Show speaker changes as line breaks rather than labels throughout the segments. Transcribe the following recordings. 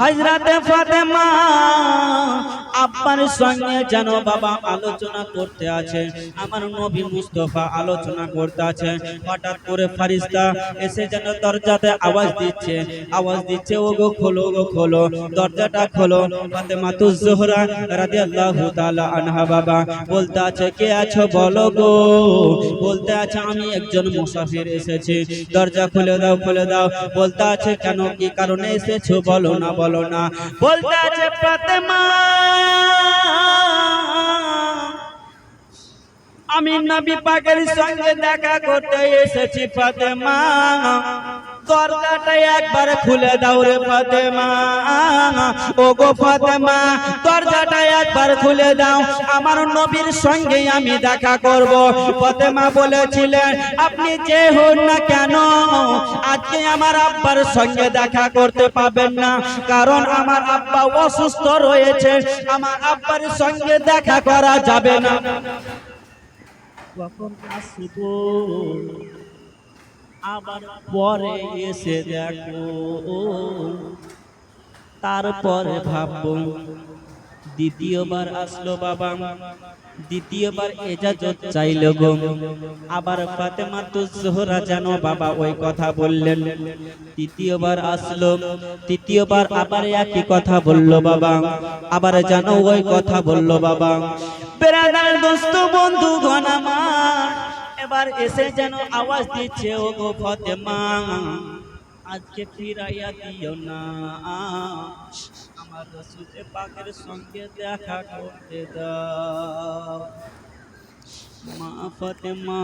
হজরতে ফাতেমা আব্বার সঙ্গে যেন বাবা আলোচনা করতে আছে। আমার নবী মুস্তফা আলোচনা করতে আছে। হঠাৎ করে ফারিস্তা এসে যেন দরজাতে আওয়াজ দিচ্ছে। আওয়াজ দিচ্ছে ও গো খোলো গো খোলো। দরজাটা খোলো। ফাতেমা তু জোহরা রাদিয়াল্লাহু তাআলা আনহা বাবা বলতে আছে, কে আছো বলো গো? বলতে আছে, আমি একজন মুসাফির এসেছি। দরজা খুলে দাও খুলে দাও। বলতে আছে, কেন, কি কারণে এসেছ? বলো না বলো না। বলতে আছে, ফাতেমা আমি নবী পাকের সঙ্গে দেখা করতে এসেছি ফাতেমা। দরজাটা একবার খুলে ও গো দরজাটা একবার খুলে দাও। আমার নবীর সঙ্গে আমি দেখা করব। ফাতেমা বলেছিলেন, আপনি যে হন না কেন, আজকে আমার আব্বার সঙ্গে দেখা করতে পাবেন না। কারণ আমার আব্বা অসুস্থ রয়েছে, আমার আব্বার সঙ্গে দেখা করা যাবে না। কখন আসব? আবার পরে এসে দেখো। তারপরে ভাববো, দ্বিতীয়বার আসলো বাবা। দ্বিতীয়বার এজাজত চাইল গো। আবার ফাতেমা তো জোহরা জানো, বাবা ওই কথা বললেন। তৃতীয়বার আসলো, তৃতীয়বার আবার একই কথা বলল বাবা। আবার জানো ওই কথা বলল বাবা। বেড়াদার দোস্ত বন্ধু আমার এবার এসে যেন আওয়াজ দিচ্ছে, ও গো ফতেমা, আজকে ফিরাইয়া দিও না। আমার রসুলে পাকের সঙ্গে দেখা করতে দাও। মা ফতেমা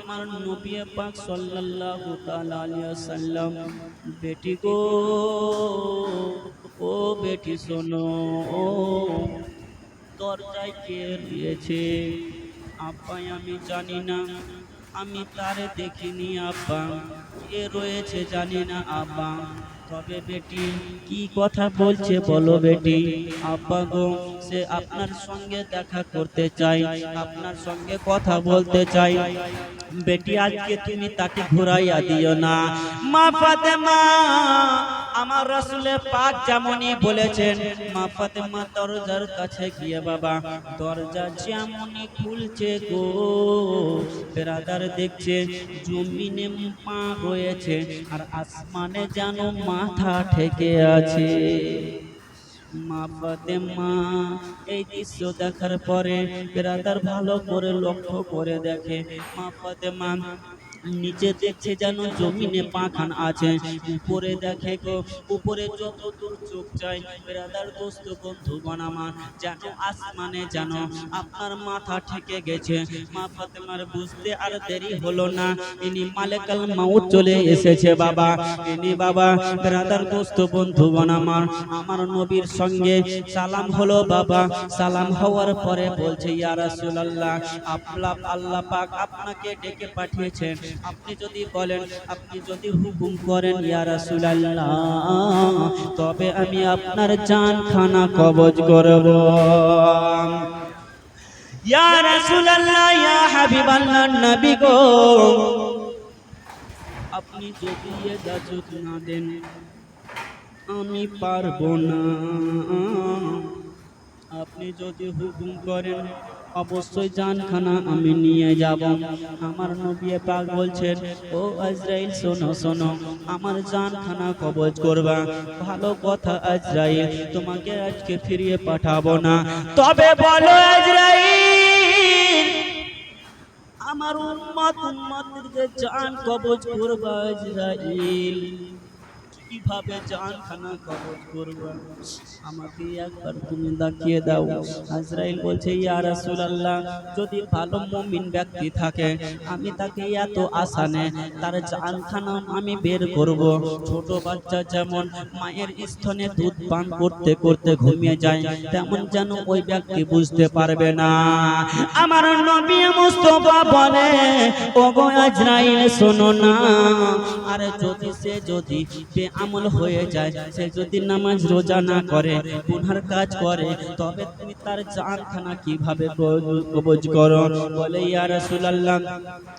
আমার নবী পাক সাল্লাল্লাহু তাআলা আলাইহি ওয়াসাল্লাম। বেটি গো, ও বেটি শোনো, দরজায় কে রয়েছে? আব্বাই, আমি জানি না। আমি তারে দেখিনি আব্বা। কে রয়েছে জানি না আব্বা। তবে বেটি, কি কথা বলছে বলো বেটি। আব্বা গো, সে আপনার সঙ্গে দেখা করতে চাই, আপনার সঙ্গে কথা বলতে চাই। বেটি, আজকে তুমি তাকে ঘুরাইয়া দিও না। মা ফাতেমা আমার রসুলে পাক যেমনই বলেছেন, মা ফাতেমা দরজার কাছে গিয়ে বাবা, দরজা যেমনই খুলছে গো। বেরাদার দেখছে, জমিনে পা রয়েছে, আর আসমানে যেন মাথা ঠেকে আছে। মা ফাতেমা, এই দৃশ্য দেখার পরে বেরাদার ভালো করে লক্ষ্য করে দেখে, মা ফাতেমা নিচে দেখছে যেন জমিনে পাখান আছে, উপরে দেখে গো, উপরে যত দূর চোখ যায় বেরাদার দোস্ত বন্ধু আমার, যেন আসমানে যেন আপনার মাথা ঠেকে গেছে। মা ফাতেমার বুঝতে আর দেরি হলো না। ইনি মালেকাল মাউত চলে এসেছে বাবা। ইনি বাবা বেরাদার দোস্ত বন্ধু আমার। আমার নবীর সঙ্গে সালাম হলো বাবা। সালাম হওয়ার পরে বলছে, ইয়া রাসূলুল্লাহ আল্লাহ পাক আপনাকে ডেকে পাঠিয়েছেন। আপনি যদি বলেন, আপনি যদি হুকুম করেন, ইয়া তবে আমি আপনার জান খানা কবজ করব। ইয়া ইয়া আপনি যদি না দেন, আমি পারব না। আপনি যদি হুকুম করেন অবশ্যই জানখানা আমি নিয়ে যাব। আমার নবী পাক বলছেন, ও আজরাইল, শোনো শোনো, আমার জানখানা কবজ করবা। ভালো কথা আজরাইল, তোমাকে আজকে ফিরিয়ে পাঠাবো না। তবে বলো আমার উম্মত উম্মতকে জান কবজ করবা আজরাইল। কীভাবে জানখানা কবজ করবা? আমাকে একবার তুমি দেখিয়ে দাও। আজরাইল বলছে, ইয়া রাসূলুল্লাহ, যদি ভালো মুমিন ব্যক্তি থাকে, আমি তাকে এত আসানে তার জানখানা আমি বের করব। ছোট বাচ্চা যেমন মায়ের স্তনে দুধ পান করতে করতে ঘুমিয়ে যায়, তেমন যেন ওই ব্যক্তি বুঝতে পারবে না। আমার নবী মুস্তফা বলে ও গো আজরাইল, শোনো না। আরে যদি সে যদি আমল হয়ে যায়। সে যদি নামাজ রোজা না করে গুনহার কাজ করে, তবে তুমি তার জানখানা কীভাবে কবজ- করো? বলে, ইয়া রাসূলুল্লাহ,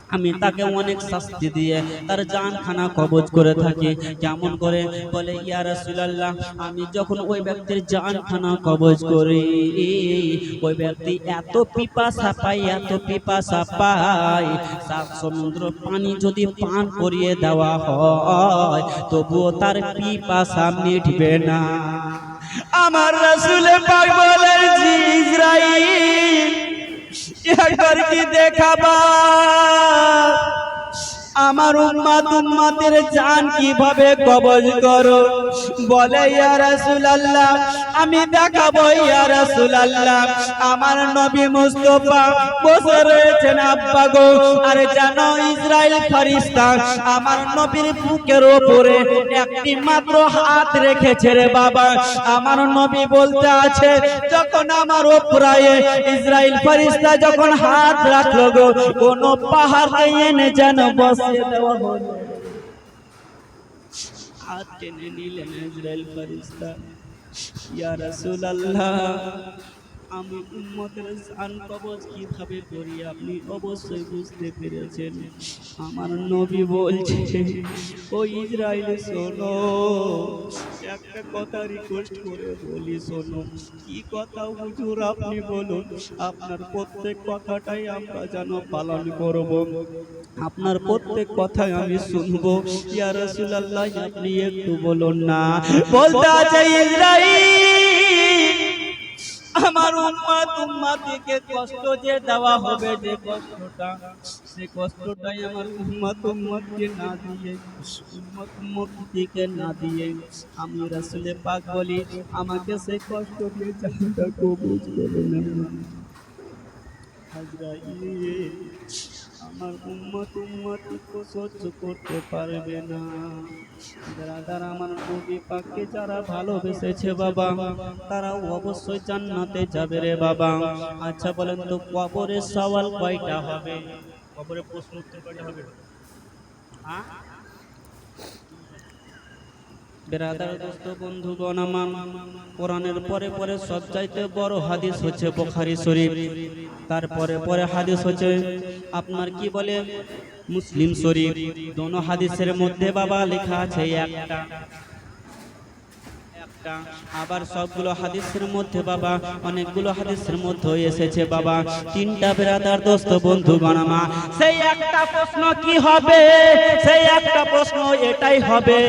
আমি তাকে অনেক শাস্তি দিয়ে তার জানখানা কবজ করে থাকি। কেমন করে? বলে, ইয়া রাসূলুল্লাহ, আমি যখন ওই ব্যক্তির জানখানা কবজ করি, ওই ব্যক্তি এত পিপাসা পায়, এত পিপাসা পায়। সাত সমুদ্র পানি যদি পান করিয়ে দেওয়া হয়, তবুও তার পিপাসা মিটবে না। আমার রসুলে পাক একবার কি দেখাবা? আমার উম্মাত উম্মাতের জান কীভাবে কবজ করো? বলে, ইয়া রাসূলুল্লাহ আমি দেখাবো ইয়া রাসূলুল্লাহ। আমার নবী মুস্তাফা বসে রয়েছেন, আব্বা গো। আর জানো, ইসরাইল ফেরেশতা, আমার নবীর বুকের উপরে একটি মাত্র হাত রেখেছে রে বাবা। আমার নবী বলতে আছে, যখন আমার উপরে ইসরাইল ফেরেশতা যখন হাত রাখল গো, কোন পাহাড় এনে যেন বসিয়ে দেওয়া হলো হাত টেনে নিলেন ইসরাইল ফেরেশতা। ইয়া রাসূলুল্লাহ। আমি উম্মতের জান কবজ কীভাবে করি আপনি অবশ্যই বুঝতে পেরেছেন। আমার নবী বলছে, ও ইসরায়েল শোনো একটা কথা রিকোয়েস্ট করে বলি, শোনো। কি কথা হুজুর? আপনি বলুন, আপনার প্রত্যেক কথাটাই আমরা যেন পালন করব। আপনার প্রত্যেক কথাই আমি শুনব। ইয়া রাসূলুল্লাহ, আপনি একটু বলুন না। বলতে আছে ইসরায়েল আমার উম্মাত উম্মাতিকে কষ্ট যে দেওয়া হবে, যে কষ্টটা, সে কষ্টটাই আমার উম্মাত উম্মাতকে না দিয়ে, উম্মাত উম্মাতিকে না দিয়ে আমি রাসুলে পাক বলি, আমাকে সেই কষ্ট দিয়ে চাহিদা কবুল করে না আজরাইল আমার উম্মত উম্মতিকে সহ্য করতে পারবে না। যারা যারা আমার নবী পাককে যারা ভালোবেসেছে বাবা তারা অবশ্যই জান্নাতে যাবে রে বাবা। আচ্ছা বলেন তো কবরের সওয়াল কয়টা হবে? কবরের প্রশ্ন উত্তর কয়টা হবে? হ্যাঁ? বেরাদার দোস্ত, বন্ধু আমার কোরআনের পরে পরে সবচাইতে বড় হাদিস হচ্ছে বুখারী শরীফ। তারপরে পরে হাদিস হচ্ছে, আপনার কি বলে, মুসলিম শরীফ। দোনো হাদিসের মধ্যে বাবা লেখা আছে একটা। আবার সবগুলো হাদিসের মধ্যে বাবা, অনেকগুলো হাদিসের মধ্যে এসেছে বাবা। তিনটা বেরাদার দোস্ত, বন্ধু গণমা সেই একটা প্রশ্ন কি হবে? সেই একটা প্রশ্ন এটাই হবে।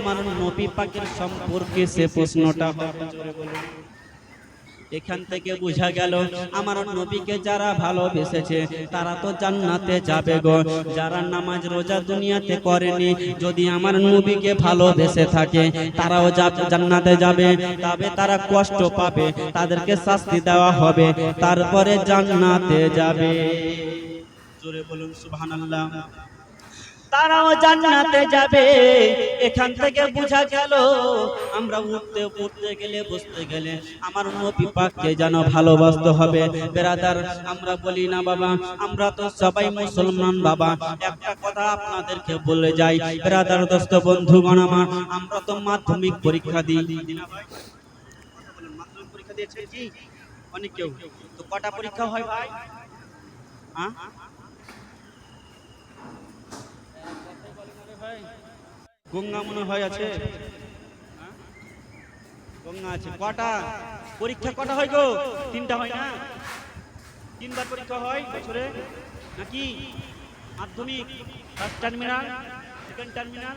আমার নবী পাকের সম্পর্কে সে প্রশ্নটা হবে। এখান থেকে বোঝা গেল, আমার নবীকে যারা ভালোবেসেছে, তারা তো জান্নাতে যাবে গো। যারা নামাজ রোজা দুনিয়াতে করেনি, যদি আমার নবীকে ভালোবেসে থাকে, তারাও জান্নাতে যাবে। তবে তারা কষ্ট পাবে, তাদেরকে শাস্তি দেওয়া হবে, তারপরে জান্নাতে যাবে। জোরে বলুন, সুবহানাল্লাহ। তারাও জান্নাতে যাবে। এখান থেকে বোঝা গেল আমরা উঠতে পড়তে গেলে বসতে গেলে আমার নবী পাককে যেন ভালোবাসতে হবে। বেরাদার আমরা বলি না বাবা আমরা তো সবাই মুসলমান বাবা। একটা কথা আপনাদেরকে বলে যাই বেরাদার দোস্ত বন্ধুগণ আমার আমরা তো মাধ্যমিক পরীক্ষা দিই? মাধ্যমিক পরীক্ষা দিয়েছেন কি অনেক কেউ। তো কটা পরীক্ষা হয় ভাই? হ্যাঁ? গঙ্গা মনে হয় আছে? গঙ্গা আছে। কটা? পরীক্ষা কটা হয় গো? তিনটা হয় না? তিনবার পরীক্ষা হয় বছরে? নাকি মাধ্যমিক ফার্স্ট টার্মিনাল সেকেন্ড টার্মিনাল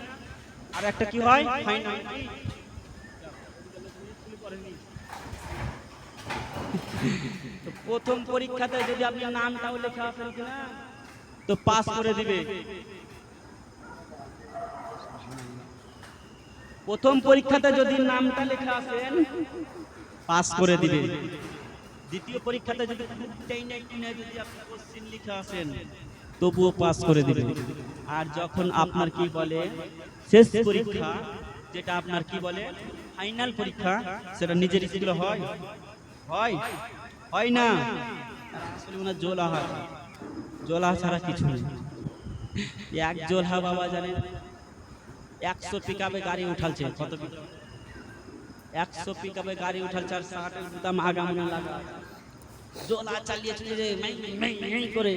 আর একটা কি হয়? ফাইনাল প্রথম পরীক্ষাতে যদি আপনি নামটাও লেখা আসেন কিনা তো পাস করে দিবে। প্রথম পরীক্ষাতে যদি নামটা লেখা আসেন পাস করে দিবে। দ্বিতীয় পরীক্ষাতে যদি যদি আপনি কোশ্চেন লিখে আসেন, তবুও পাস করে দিবে। আর যখন আপনার কি বলে, শেষ পরীক্ষা, যেটা আপনার কি বলে ফাইনাল পরীক্ষা, সেটা নিজের স্কুলে হয়? হয়? হয় না? আসলে জোলাহা। জোলাহা ছাড়া কিছু নেই। এক জোলহা বাবা জানেন একশো পিকাপে গাড়ি উঠালছে, কত একশো পিকাপে গাড়ি উঠালছে আর ষাটের দাম আগামনে লাগা জোলা চালিয়ে চলে করে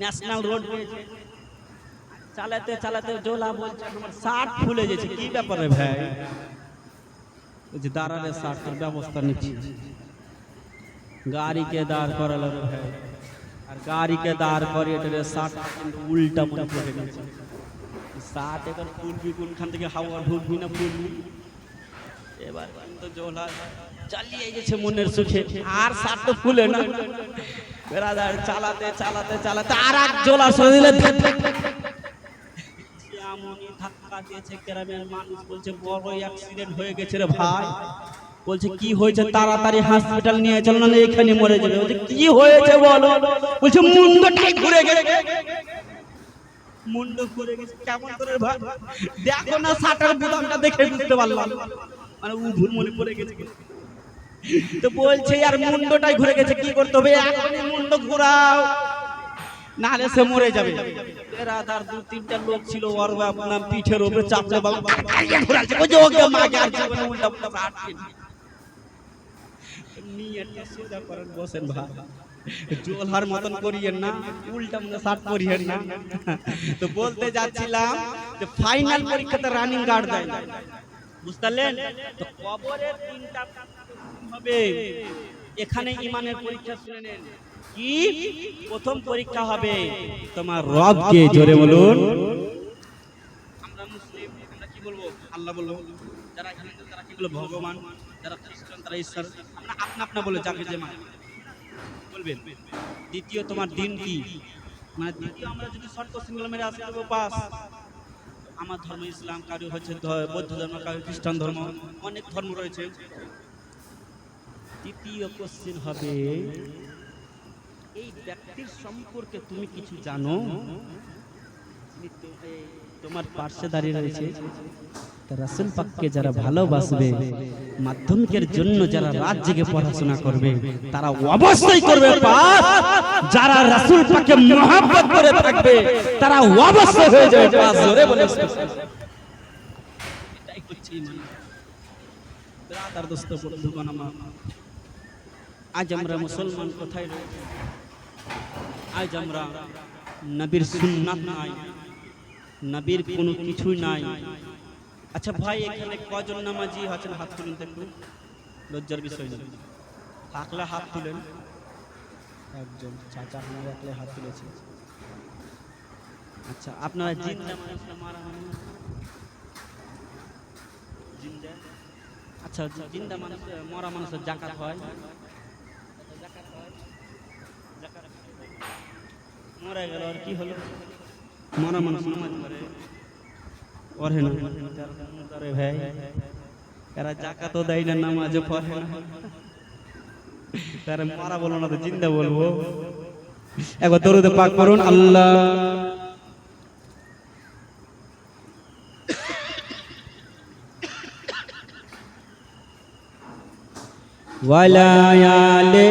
ন্যাশনাল রোড রয়েছে চালাতে চালাতে জোলা বলছে ষাট ফুলে গেছে। কি ব্যাপারে ভাই? বলছে, দাঁড়ালে ষাটের ব্যবস্থা নিচ্ছি। গাড়িকে দাঁড় করালো ভাই। আর গাড়িকে দাঁড় করিয়ে টেনে ষাট উল্টা পড়ে গেছে। ফুলবি কোনখান থেকে, হাওয়া ঢুকবি না এবার জোলা চালিয়ে গেছে মনের সুখে, আর ষাট তো ফুলে না। বেড়াদার চালাতে চালাতে চালাতে আর এক জোলা দিলে মানুষ, বলছে, বড় অ্যাক্সিডেন্ট হয়ে গেছে রে ভাই। বলছে, কি হয়েছে? তাড়াতাড়ি হসপিটাল নিয়ে চলো, না এখানে মরে যাবে। কি হয়েছে বলো? বলছে, মুন্ডটাই ঘুরে গেছে। মুন্ড গেছে, কেমন করে ভাই? দেখো না বুদামটা দেখে বুঝতে পারলাম। মানে মনে পড়ে গেছে। তো বলছে, আর মুন্ডটাই ঘুরে গেছে, কি করতে হবে? এখনই মুন্ড ঘোরাও সে মরে যাবে। দু, তিনটা লোক ছিল, ওর আপনার পিঠের উপরে চাপলে বাবু ঘোরাচ্ছে ওই যে ওকে উল্টা আটকে নিয়ে সোজা করেন, বসেন ভাই। জোলহার মতন করিয়েন না, উল্টা মনে শার্ট করিয়েন না। তো বলতে যাচ্ছিলাম যে ফাইনাল পরীক্ষাতে রানিং গার্ড দেয় বুঝতে তো কবরের তিনটা হবে। এখানে ইমানের পরীক্ষা শুনে নেন। কি? প্রথম পরীক্ষা হবে তোমার রবকে। জোরে বলুন। আমরা মুসলিম, আমরা কি বলব? আল্লাহ বলব যারা হিন্দু তারা কি বলব? ভগবান, যারা খ্রিস্টান, তারা ঈশ্বর। আমরা আপনা আপনা বলে যাকে যে মানে। বলবেন? দ্বিতীয় তোমার দিন কি? মানে দ্বিতীয় আমরা যদি শর্ট কোশ্চেনগুলো মেরে আসতে পারব পাস। আমার ধর্ম ইসলাম, কারও হচ্ছে বৌদ্ধ ধর্ম, কারও খ্রিস্টান ধর্ম, অনেক ধর্ম রয়েছে। তৃতীয় কোশ্চেন হবে, এই ব্যক্তির সম্পর্কে তুমি কিছু জানো? তোমার পার্শ্বে দাঁড়িয়ে রয়েছে। রাসুল পাককে যারা ভালোবাসবে, মাধ্যমিকের জন্য যারা রাত জেগে পড়াশোনা করবে, তারা অবশ্যই করবে পাস যারা রাসুল পাককে মহাব্বত করে থাকবে, তারা অবশ্যই হয়ে যাবে পাস জোরে বলে এটাই হচ্ছে ইমান ব্রাদার দোস্ত বন্ধুগণ আমার আজ আমরা মুসলমান কোথায় রয়েছি? আজ আমরা নবীর সুন্নাত নাই, নবীর কোনো কিছুই নাই। আচ্ছা ভাই এখানে কজন নামাজি আছেন? হাত তুলুন তো একটু। লজ্জার বিষয় না। থাকলে হাত তুলেন। একজন চাচা আপনার একলে হাত তুলেছে। আচ্ছা আপনারা জিন্দা মানুষ মারা জিন্দা আচ্ছা জিন্দা মানুষ মরা মানুষের জাকাত হয়। মরা গেল আর কি হলো? মরা মানুষ। নামাজ পড়ে পড়ে না ভাই দেয় না পড়ে? না মারা বলো না তো, জিন্দা বলব। একবার দরুদে পাক করুন আল্লাহ। ওয়ালা আলে